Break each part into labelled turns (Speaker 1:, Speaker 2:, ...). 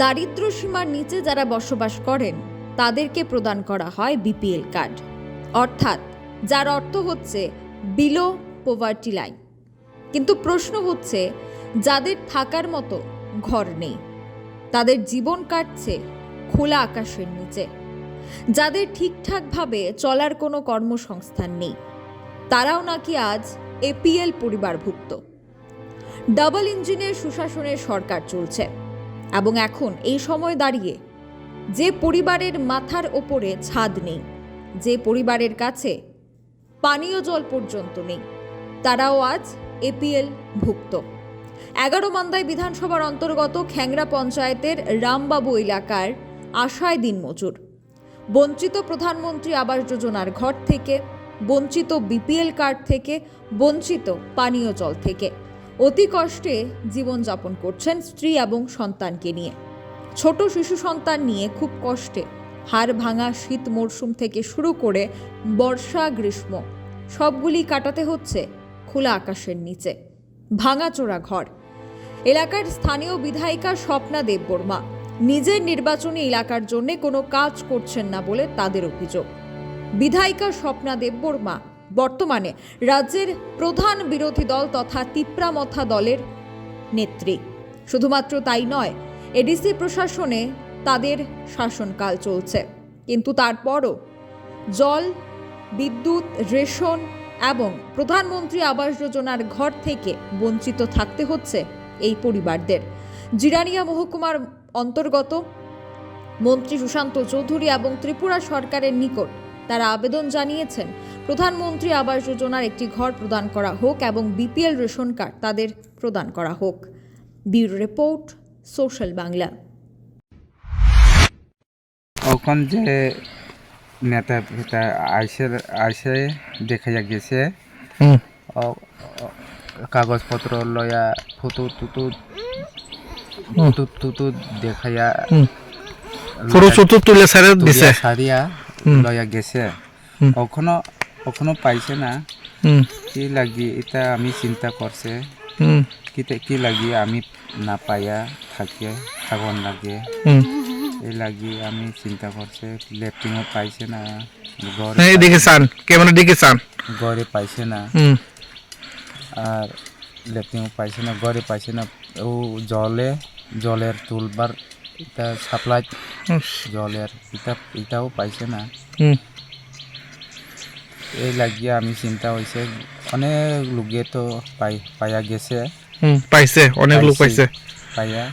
Speaker 1: দারিদ্র সীমার নিচে যারা বসবাস করেন, তাদেরকে প্রদান করা হয় বিপিএল কার্ড। অর্থাৎ, যার অর্থ হচ্ছে বিলো পোভার্টি লাইন কিন্তু প্রশ্ন হচ্ছে, যাদের থাকার মতো ঘর নেই, তাদের জীবন কাটছে খোলা আকাশের নিচে। যাদের ঠিকঠাকভাবে চলার কোনো কর্মসংস্থান নেই, তারাও নাকি আজ এপিএল পরিবারভুক্ত। ডাবল ইঞ্জিনের সুশাসনের সরকার চলছে। এবং এখন এই সময় দাঁড়িয়ে যে পরিবারের মাথার ওপরে ছাদ নেই, যে পরিবারের কাছে পানীয় জল পর্যন্ত নেই, তারাও আজ এপিএল ভুক্ত। এগারো মান্দাই বিধানসভার অন্তর্গত খ্যাংরা পঞ্চায়েতের রামবাবু এলাকার আশায় দিনমজুর বঞ্চিত প্রধানমন্ত্রী আবাস যোজনার ঘর থেকে, বঞ্চিত বিপিএল কার্ড থেকে, বঞ্চিত পানীয় জল থেকে। অতি কষ্টে জীবনযাপন করছেন স্ত্রী এবং সন্তানকে নিয়ে। ছোট শিশু সন্তান নিয়ে খুব কষ্টে। হাড় ভাঙা শীত মরশুম থেকে শুরু করে বর্ষা, গ্রীষ্ম, সবগুলি কাটাতে হচ্ছে খোলা আকাশের নিচে। ভাঙাচোরা ঘর। এলাকার স্থানীয় বিধায়িকা স্বপ্না দেববর্মা নিজের নির্বাচনী এলাকার জন্য কোনো কাজ করছেন না বলে তাদের অভিযোগ। বিধায়িকা স্বপ্না দেববর্মা বর্তমানে রাজ্যের প্রধান বিরোধী দল তথা তিপ্রামথা দলের নেত্রী। শুধুমাত্র তাই নয়, এডিসি প্রশাসনে তাদের শাসনকাল চলছে। কিন্তু তারপরও জল, বিদ্যুৎ, রেশন এবং প্রধানমন্ত্রী আবাস যোজনার ঘর থেকে বঞ্চিত থাকতে হচ্ছে এই পরিবারদের। জিরানিয়া মহকুমার অন্তর্গত মন্ত্রী সুশান্ত চৌধুরী এবং ত্রিপুরা সরকারের নিকট তারা আবেদন জানিয়েছেন প্রধানমন্ত্রী আবাস যোজনার একটি ঘর প্রদান করা হোক এবং বিপিএল রেশন কার্ড তাদের প্রদান করা হোক। Bureau report Social Bangla.
Speaker 2: এখন যে নেতা ফেতা আইসে আইসে দেখা গেছে কাগজপত্র লয়া ফুটু তুতু ফুটু তুতু দেখাইয়া
Speaker 3: হুম। পুরো চতুর তুলে দিছে।
Speaker 2: সারিয়া। লয়া গেছে। ওখানো ওখানো পাইছে না।
Speaker 3: হুম।
Speaker 2: কি লাগি এটা আমি চিন্তা করছে।
Speaker 3: হুম।
Speaker 2: কি কি লাগি আমি না পাইয়া থাকে থাকন লাগে। এই লাগি আমি চিন্তা করছে লেফটিংও পাইছে না ঘরে
Speaker 3: এই চান ক্যামেরা দিকে চান?
Speaker 2: ঘরে পাইছে না।
Speaker 3: হুম।
Speaker 2: আর লেফটিংও পাইছে না ঘরে পাইছে না। ও জলে জলের তুলবার এটা সাপ্লাই জলের এটা এটাও পাইছে না। এই লাগিয়ে আমি চিন্তা হয়েছে অনেক লোকে তো পাই পাইয়া গেছে।
Speaker 3: পাইছে অনেক লোক পাইছে
Speaker 2: পাইয়া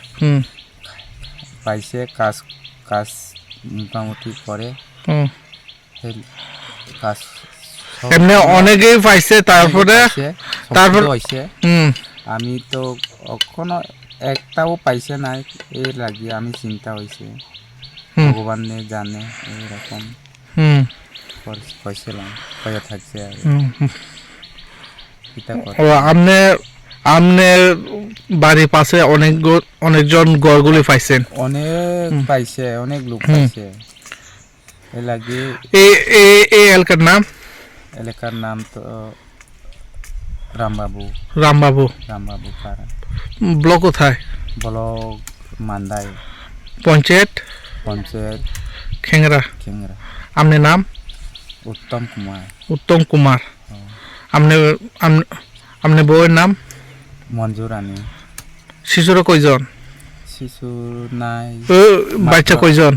Speaker 2: পাইছে কাজ কাজ মোটামুটি করে। কাজ
Speaker 3: এমনি অনেকেই পাইছে তারপরে তারপর-
Speaker 2: হয়েছে
Speaker 3: হুম।
Speaker 2: আমি তো কখনো একটাও পাইছে না এই লাগিয়ে আমি চিন্তা হয়েছে। ভগবানে জানে এরকম কইছিলাম কয়ে থাকছে
Speaker 3: ও আপনি আপনার বাড়ির পাশে অনেক অনেকজন গড়গুলি পাইছেন।
Speaker 2: অনেক পাইছে অনেক লোক পাইছে। এই লাগিয়ে
Speaker 3: এই এলাকার নাম?
Speaker 2: এলাকার নাম তো রামবাবু।
Speaker 3: রামবাবু।
Speaker 2: রামবাবু পাড়া
Speaker 3: ব্লক কোথায়?
Speaker 2: ব্লক মান্দাই।
Speaker 3: পঞ্চায়েত?
Speaker 2: পঞ্চায়েত।
Speaker 3: খেংরা।
Speaker 2: খেংরা।
Speaker 3: আপনার নাম?
Speaker 2: উত্তম কুমার।
Speaker 3: উত্তম কুমার। আপনি আপনার বউয়ের নাম?
Speaker 2: মঞ্জুর আনি
Speaker 3: শিশুরা কয়জন?
Speaker 2: শিশু নাই।
Speaker 3: বাচ্চা কয়জন?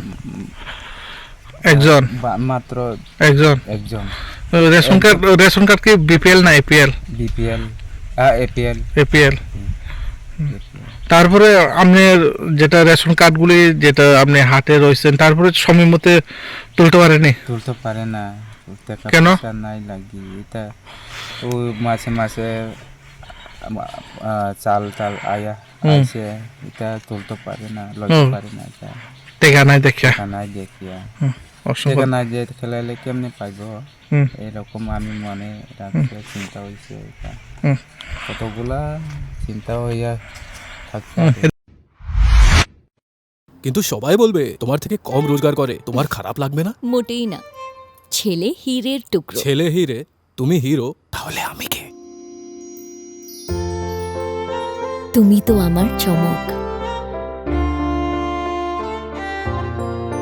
Speaker 3: একজন।
Speaker 2: মাত্র
Speaker 3: একজন।
Speaker 2: একজন।
Speaker 3: রেশন কার্ড রেশন কার্ড কি বিপিএল না এপিএল?
Speaker 2: বিপিএল। এপিএল।
Speaker 3: এপিএল। তারপরে আপনার যেটা রেশন কার্ডগুলি যেটা আপনি হাতে রয়েছেন তারপরে সময় মতে তুলতে পারেনি
Speaker 2: তুলতে পারে না। টাকা
Speaker 3: কেন?
Speaker 2: নাই লাগি। এটা ও মাসে মাসে চাল টাল আয়া। আইসে এটা তুলতে পারে না
Speaker 3: হুম।
Speaker 2: পারে না এটা।
Speaker 3: দেখা নাই দেখা
Speaker 2: টাকা নাই দেখিয়া। টাকা নাই যে খেলাইলে কেমনি পাইব? এরকম আমি মনে রাখতে চিন্তা হয়েছে এটা। কতগুলা চিন্তা হইয়া থাকতে
Speaker 4: কিন্তু সবাই বলবে তোমার থেকে কম রোজগার করে তোমার খারাপ লাগবে না?
Speaker 5: মোটেই না। ছেলে হীরের টুকরো।
Speaker 4: ছেলে হিরে তুমি হিরো তাহলে আমি কে?
Speaker 5: তুমি তো আমার চমক।